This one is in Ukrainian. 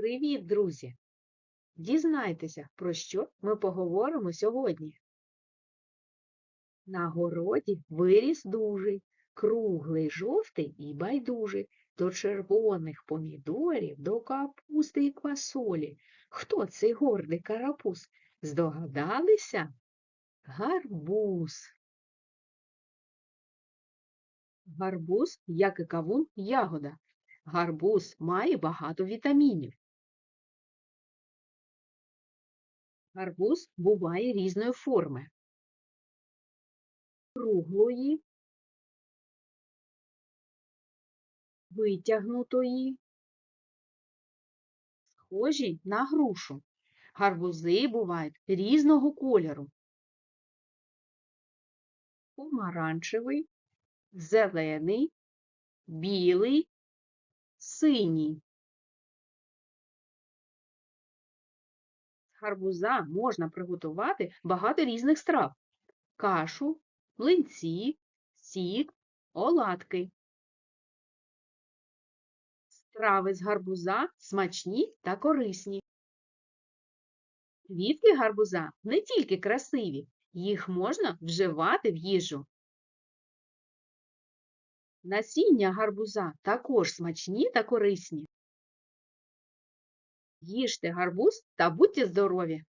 Привіт, друзі! Дізнайтеся, про що ми поговоримо сьогодні. На городі виріс дужий, круглий, жовтий і байдужий, до червоних помідорів, до капусти і квасолі. Хто цей гордий карапуз? Здогадалися? Гарбуз. Гарбуз, як і кавун, ягода. Гарбуз має багато вітамінів. Гарбуз буває різної форми. Круглої, витягнутої, схожі на грушу. Гарбузи бувають різного кольору. Помаранчевий, зелений, білий, синій. Гарбуза можна приготувати багато різних страв: кашу, млинці, сік, оладки. Страви з гарбуза смачні та корисні. Квітки гарбуза не тільки красиві, їх можна вживати в їжу. Насіння гарбуза також смачні та корисні. Їжте гарбуз та будьте здорові!